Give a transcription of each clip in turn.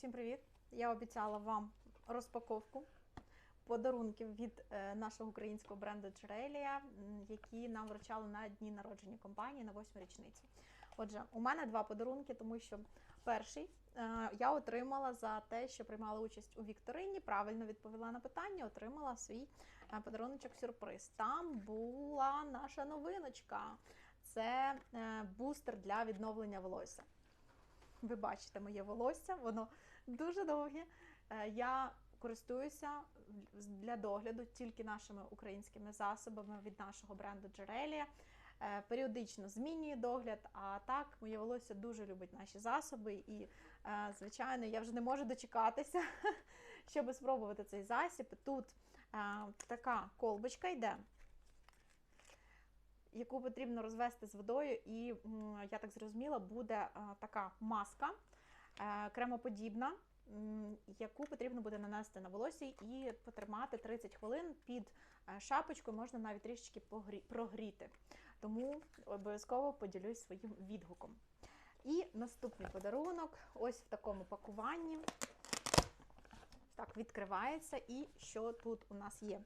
Всім привіт! Я обіцяла вам розпаковку подарунків від е, нашого українського бренду Джерелія, які нам вручали на дні народження компанії на 8 річницю. Отже, у мене два подарунки, тому що перший е, я отримала за те, що приймала участь у вікторині, правильно відповіла на питання, отримала свій е, подаруночок сюрприз. Там була наша новиночка. Це бустер для відновлення волосся. Ви бачите моє волосся, воно дуже довге. Е, Я користуюся для догляду тільки нашими українськими засобами від нашого бренду Джерелія. Е, Періодично змінюю догляд, а так моє волосся дуже любить наші засоби. І, е, звичайно, я вже не можу дочекатися, щоб спробувати цей засіб. Тут така колбочка йде яку потрібно розвести з водою, і я так зрозуміла, буде е, така маска е, кремоподібна, яку потрібно буде нанести на волосся і потримати 30 хвилин під е, шапочкою, можна навіть трішечки прогріти. Тому обов'язково поділюсь своїм відгуком. І наступний подарунок ось в такому пакуванні. Так, відкривається. І що тут у нас є?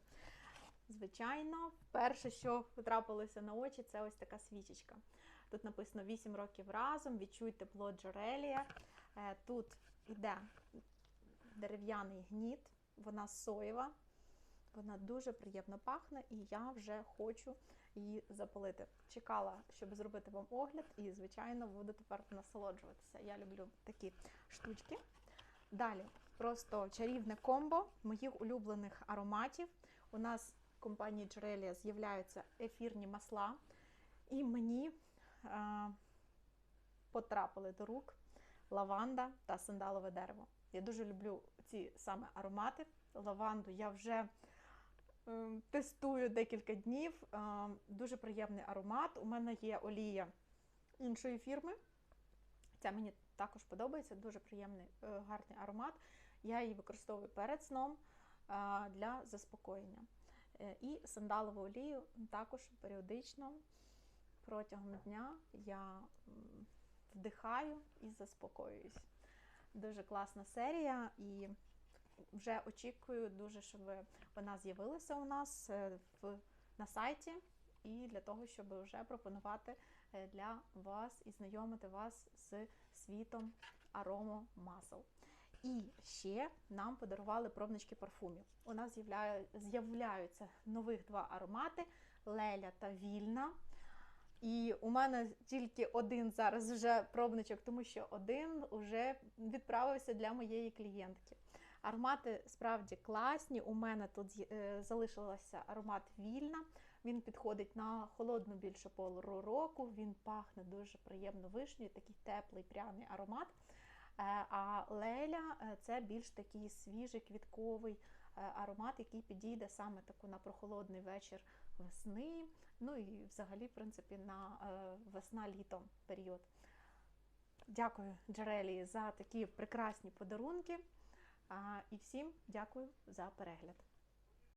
Звичайно, перше, що потрапилося на очі, це ось така свічечка. Тут написано 8 років разом, відчуй тепло Джерелія. Е, Тут іде дерев'яний гніт, вона соєва, вона дуже приємно пахне, і я вже хочу її запалити. Чекала, щоб зробити вам огляд, і, звичайно, буду тепер насолоджуватися. Я люблю такі штучки. Далі просто чарівне комбо моїх улюблених ароматів. У нас компанії Джерелія з'являються ефірні масла, і мені е, потрапили до рук лаванда та сандалове дерево. Я дуже люблю ці саме аромати. Лаванду я вже е, тестую декілька днів. Е, дуже приємний аромат. У мене є олія іншої фірми. Ця мені також подобається, дуже приємний, е, гарний аромат. Я її використовую перед сном е, для заспокоєння. Е, І сандалову олію також періодично протягом дня я вдихаю і заспокоююсь. Дуже класна серія, і вже очікую дуже, щоб вона з'явилася у нас е, в, на сайті, і для того, щоб вже пропонувати е, для вас і знайомити вас з світом аромомасел. І ще нам подарували пробнички парфумів. У нас з'являю- з'являються нових два аромати Леля та Вільна. І у мене тільки один зараз вже пробничок, тому що один вже відправився для моєї клієнтки. Аромати справді класні. У мене тут е, залишилося аромат вільна. Він підходить на холодну більше пору року. Він пахне дуже приємно вишнею, такий теплий пряний аромат. Е, А Леля е, це більш такий свіжий квітковий е, аромат, який підійде саме таку на прохолодний вечір весни. Ну і взагалі, в принципі, на е, весна-літо період. Дякую Джерелі за такі прекрасні подарунки. І всім дякую за перегляд.